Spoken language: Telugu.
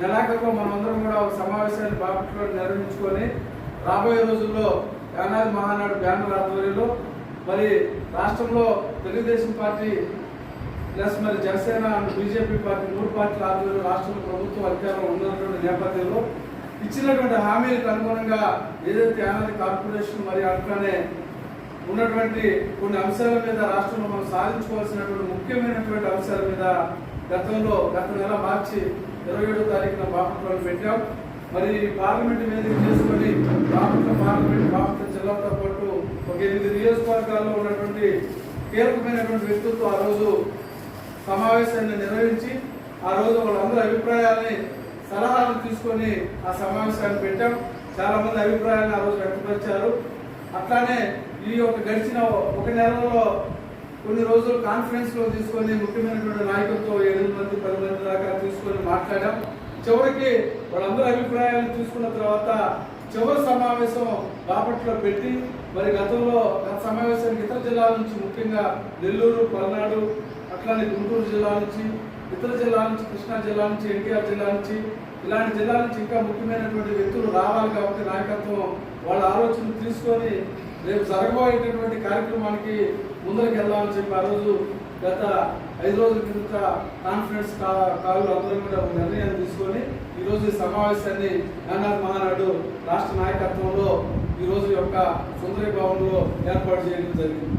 నెలాఖరులో మనందరం కూడా ఒక సమావేశాన్ని బాపట్లో నిర్వహించుకొని రాబోయే రోజుల్లో యానాది మహానాడు బ్యానర్ ఆధ్వర్యంలో మరి రాష్ట్రంలో తెలుగుదేశం పార్టీ ప్లస్ మరి జనసేన అండ్ బీజేపీ పార్టీ మూడు పార్టీల ఆధ్వర్యంలో రాష్ట్రంలో ప్రభుత్వం అధికారంలో ఉన్నటువంటి నేపథ్యంలో ఇచ్చినటువంటి హామీలకు అనుగుణంగా ఏదైతే యానాది కార్పొరేషన్ మరి అట్లానే ఉన్నటువంటి కొన్ని అంశాల మీద రాష్ట్రంలో మనం సాధించుకోవాల్సినటువంటి ముఖ్యమైనటువంటి అంశాల మీద గతంలో గత నెల మార్చి ఇరవై ఏడో తారీఖున బాపట్లలో పెట్టాం. మరి ఈ పార్లమెంట్ మీద చేసుకొని బాపట్ల పార్లమెంట్ బాపట్ల జిల్లాతో పాటు ఒక ఎనిమిది నియోజకవర్గాల్లో ఉన్నటువంటి కీలకమైనటువంటి వ్యక్తులతో ఆ రోజు సమావేశాన్ని నిర్వహించి ఆ రోజు వాళ్ళందరి అభిప్రాయాల్ని సలహాలు తీసుకొని ఆ సమావేశాన్ని పెట్టాం. చాలామంది అభిప్రాయాలను ఆ రోజు వ్యక్తపరిచారు. అట్లానే ఈ యొక్క గడిచిన ఒక నెలలో కొన్ని రోజులు కాన్ఫరెన్స్లో తీసుకొని ముఖ్యమైనటువంటి నాయకులతో ఎనిమిది మంది పది మంది దాకా తీసుకొని మాట్లాడాం. చివరికి వాళ్ళందరి అభిప్రాయాలు తీసుకున్న తర్వాత చివరి సమావేశం బాపట్లో పెట్టి మరి గతంలో గత సమావేశానికి ఇతర జిల్లాల నుంచి ముఖ్యంగా నెల్లూరు పల్నాడు అట్లానే గుంటూరు జిల్లా నుంచి ఇతర జిల్లాల నుంచి కృష్ణా జిల్లా నుంచి ఎన్టీఆర్ జిల్లా నుంచి ఇలాంటి జిల్లా నుంచి ఇంకా ముఖ్యమైనటువంటి వ్యక్తులు రావాలి కాబట్టి నాయకత్వం వాళ్ళ ఆలోచనలు తీసుకొని రేపు జరగబోయేటటువంటి కార్యక్రమానికి ముందరికి వెళ్దామని చెప్పి ఆ రోజు గత ఐదు రోజుల కిందట కాన్ఫరెన్స్ కాలు అందరం కూడా ఒక నిర్ణయం తీసుకొని ఈరోజు ఈ సమావేశాన్ని నానాథ్ మహానాడు రాష్ట్ర నాయకత్వంలో ఈరోజు యొక్క సుందరి భవన్లో ఏర్పాటు చేయడం జరిగింది.